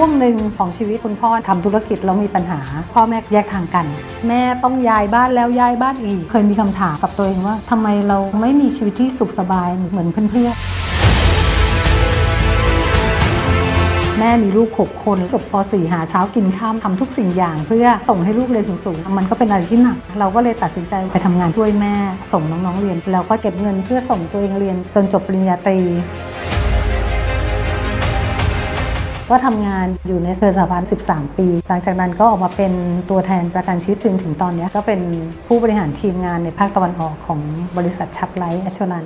ช่วงหนึ่งของชีวิตคุณพ่อทำธุรกิจแล้วมีปัญหา พ่อแม่แยกทางกัน แม่ต้องย้ายบ้านแล้วย้ายบ้านอีก เคยมีคำถามกับตัวเองว่าทำไมเราไม่มีชีวิตที่สุขสบายเหมือนเพื่อนแม่มีลูก 6 คนจบป .4 หาเช้ากินข้ามทำทุกสิ่งอย่าง เพื่อส่งให้ลูกเรียนสูงๆ มันก็เป็นอะไรที่หนัก เราก็เลยตัดสินใจไปทำงานช่วยแม่ ส่งน้องๆเรียน แล้วก็เก็บเงินเพื่อส่งตัวเองเรียนจนจบปริญญาตรี ก็ทำงานอยู่ในเซอร์สาพัน13 ปี หลังจากนั้นก็ออกมาเป็นตัวแทนประกันชีวิตถึงถึงตอนนี้ก็เป็นผู้บริหารทีมงานในภาคตะวันออกของบริษัทชับไลท์แอชวนัน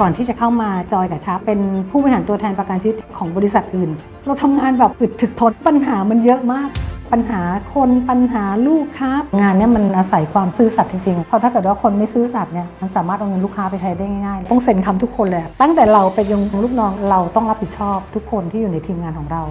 ก่อนที่จะเข้ามาจอยกับชาร์ปเป็นผู้บริหารตัวแทนประกันชีวิตของบริษัทอื่น เราทำงานแบบอึดถึกทนปัญหามันเยอะมาก ปัญหาคนปัญหาลูกค้างานเนี้ยมันอาศัยความซื่อสัตย์จริงๆ เพราะถ้าเกิดว่าคนไม่ซื่อสัตย์เนี่ยมันสามารถเอาเงินลูกค้าไปใช้ได้ง่ายๆ ต้องเซ็นคำทุกคนเลย ตั้งแต่เราไปยังลูกน้องเราต้องรับผิดชอบทุกคนที่อยู่ในทีมงานของเรา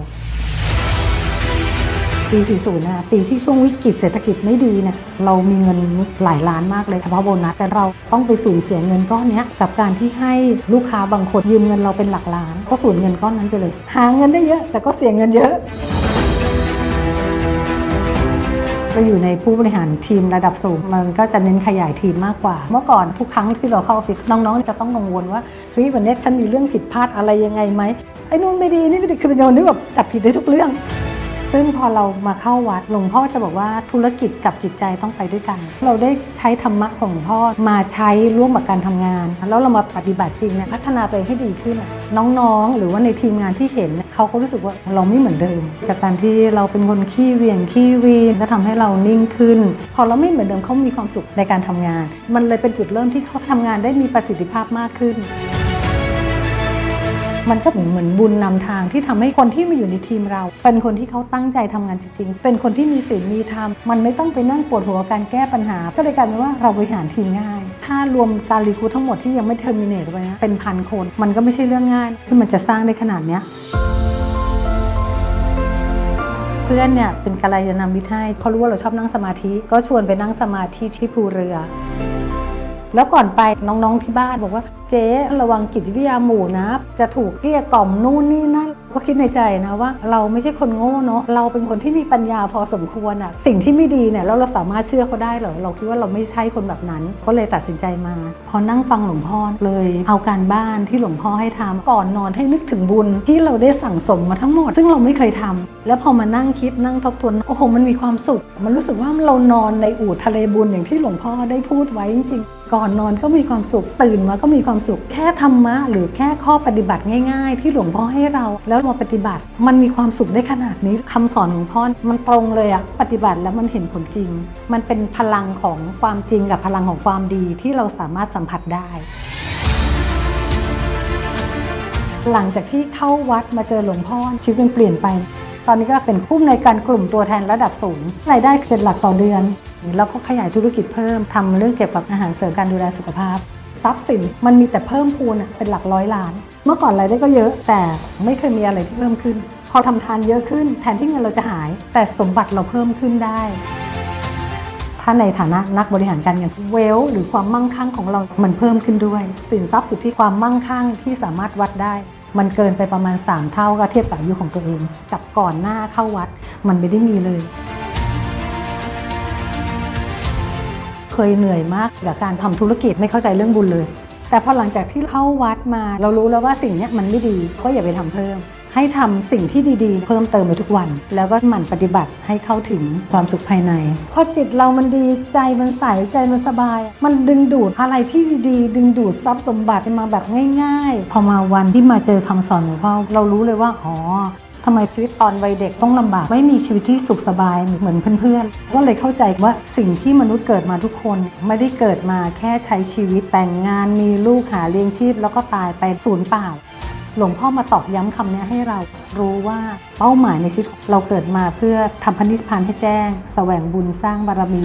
ปี 40 นะปีที่ช่วงวิกฤตเศรษฐกิจไม่ดีเนี่ยเรามีเงินหลายล้านมากเลยเฉพาะโบนัสแต่เราต้องไปสูญเสียเงินก้อนเนี้ยกับการที่ให้ลูกค้าบางคนยืมเงินเราเป็นหลักล้าน ก็สูญเงินก้อนนั้นไปเลย หาเงินได้เยอะ แต่ก็เสียเงินเยอะ ก็อยู่ในผู้บริหารทีมระดับสูง มันก็จะเน้นขยายทีมมากกว่า เมื่อก่อนทุกครั้งที่เราเข้าออฟฟิศน้องๆ จะต้องกังวลว่าเฮ้ยวันนี้ฉันมีเรื่องผิดพลาดอะไรยังไงไหมไอ้นู่นไม่ดีนี่ไม่ดีคือเป็นคนที่แบบจับผิดได้ทุกเรื่อง ซึ่งพอเรามาเข้าวัดหลวงพ่อจะบอกว่าธุรกิจกับจิตใจต้องไปด้วยกัน เราได้ใช้ธรรมะของพ่อมาใช้ร่วมกับการทำงาน แล้วเรามาปฏิบัติจริงเนี่ยพัฒนาตัวเองให้ดีขึ้น น้องๆ หรือว่าในทีมงานที่เห็นเนี่ยเขาก็รู้สึกว่าเราไม่เหมือนเดิม จากการที่เราเป็นคนขี้เวียงขี้วีนก็ทำให้เรานิ่งขึ้น พอเราไม่เหมือนเดิมเขามีความสุขในการทำงาน มันเลยเป็นจุดเริ่มที่เขาทำงานได้มีประสิทธิภาพมากขึ้น มันก็เหมือนบุญนำทางที่ทำให้คนที่มาอยู่ในทีมเรา เป็นคนที่เขาตั้งใจทำงานจริงๆ เป็นคนที่มีศีลมีธรรมมันไม่ต้องไปนั่งปวดหัวการแก้ปัญหา ก็เลยกลายเป็นว่าเราบริหารทีมง่าย ถ้ารวมการรีคูดทั้งหมดที่ยังไม่เทอร์มินเนตไว้นะเป็นพันคน มันก็ไม่ใช่เรื่องง่ายที่มันจะสร้างได้ขนาดเนี้ยเพื่อนเนี่ยเป็นกัลยาณมิตรให้เขารู้ว่าเราชอบนั่งสมาธิ ก็ชวนไปนั่งสมาธิที่ภูเรือ แล้วก่อนไปน้องๆที่บ้านบอกว่า เจ๊ระวังกิจวิทยาหมู่นะ จะถูกเกลี้ยกล่อมนู่นนี่นั่นก็คิดในใจนะว่า เราไม่ใช่คนโง่เนาะเราเป็นคนที่มีปัญญาพอสมควรอะสิ่งที่ไม่ดีเนี่ยแล้วเราสามารถเชื่อเขาได้เหรอเราคิดว่าเราไม่ใช่คนแบบนั้น ก็เลยตัดสินใจมา พอนั่งฟังหลวงพ่อเลย เอาการบ้านที่หลวงพ่อให้ทำก่อนนอนให้นึกถึงบุญที่เราได้สั่งสมมาทั้งหมด ซึ่งเราไม่เคยทำแล้วพอมานั่งคิดนั่งทบทวนโอ้โหมันมีความสุข มันรู้สึกว่าเรานอนในอู่ทะเลบุญอย่างที่หลวงพ่อได้พูดไว้จริง ก่อนนอนก็มีความสุขตื่นมาก็มีความสุขแค่ธรรมะ หรือแค่ข้อปฏิบัติง่าย ๆ ที่หลวงพ่อให้เราแล้วมาปฏิบัติ มันมีความสุขได้ขนาดนี้คำสอนของพ่อมันตรงเลยอะปฏิบัติแล้วมันเห็นผลจริง มันเป็นพลังของความจริงกับพลังของความดีที่เราสามารถสัมผัสได้หลังจากที่เข้าวัดมาเจอหลวงพ่อชีวิตมันเปลี่ยนไป ตอนนี้ก็เป็นผู้ในวยการกลุ่มตัวแทนระดับสูงรายได้เป็นหลักต่อเดือน แล้วก็ขยายธุรกิจเพิ่มทำเรื่องเกี่ยวกับอาหารเสริมการดูแลสุขภาพ ทรัพย์สินมันมีแต่เพิ่มพูนเป็นหลักร้อยล้าน เมื่อก่อนรายได้ก็เยอะ แต่ไม่เคยมีอะไรที่เพิ่มขึ้น พอทำทานเยอะขึ้น แทนที่เงินเราจะหาย แต่สมบัติเราเพิ่มขึ้นได้ถ้าในฐานะนักบริหารการเงินเวลหรือความมั่งคั่งของเรา มันเพิ่มขึ้นด้วย สินทรัพย์สุทธิความมั่งคั่งที่สามารถวัดได้ มันเกินไปประมาณ 3 เท่าก็เทียบกับอายุของตัวเอง กับก่อนหน้าเข้าวัดมันไม่ได้มีเลย เคยเหนื่อยมากกับการทำธุรกิจไม่เข้าใจเรื่องบุญเลย แต่พอหลังจากที่เข้าวัดมาเรารู้แล้วว่าสิ่งนี้มันไม่ดีก็อย่าไปทำเพิ่ม ให้ทำสิ่งที่ดีๆ เพิ่มเติมไปทุกวัน แล้วก็หมั่นปฏิบัติให้เข้าถึงความสุขภายใน พอจิตเรามันดีใจมันใสใจมันสบาย มันดึงดูดอะไรที่ดีๆ ดึงดูดทรัพย์สมบัติมาแบบง่าย ๆ พอมาวันที่มาเจอคำสอนของพ่อเรารู้เลยว่าอ๋อทำไมชีวิตตอนวัยเด็กต้องลำบาก ไม่มีชีวิตที่สุขสบายเหมือนเพื่อนๆก็เลยเข้าใจว่าสิ่งที่มนุษย์เกิดมาทุกคนไม่ได้เกิดมาแค่ใช้ชีวิตแต่งงานมีลูกหาเลี้ยงชีพ แล้วก็ตายไปศูนย์เปล่า หลวงพ่อมาตอกย้ำคำนี้ให้เรารู้ว่าเป้าหมายในชีวิตเราเกิดมาเพื่อทำพันธิพพานให้แจ้ง แสวงบุญสร้างบารมี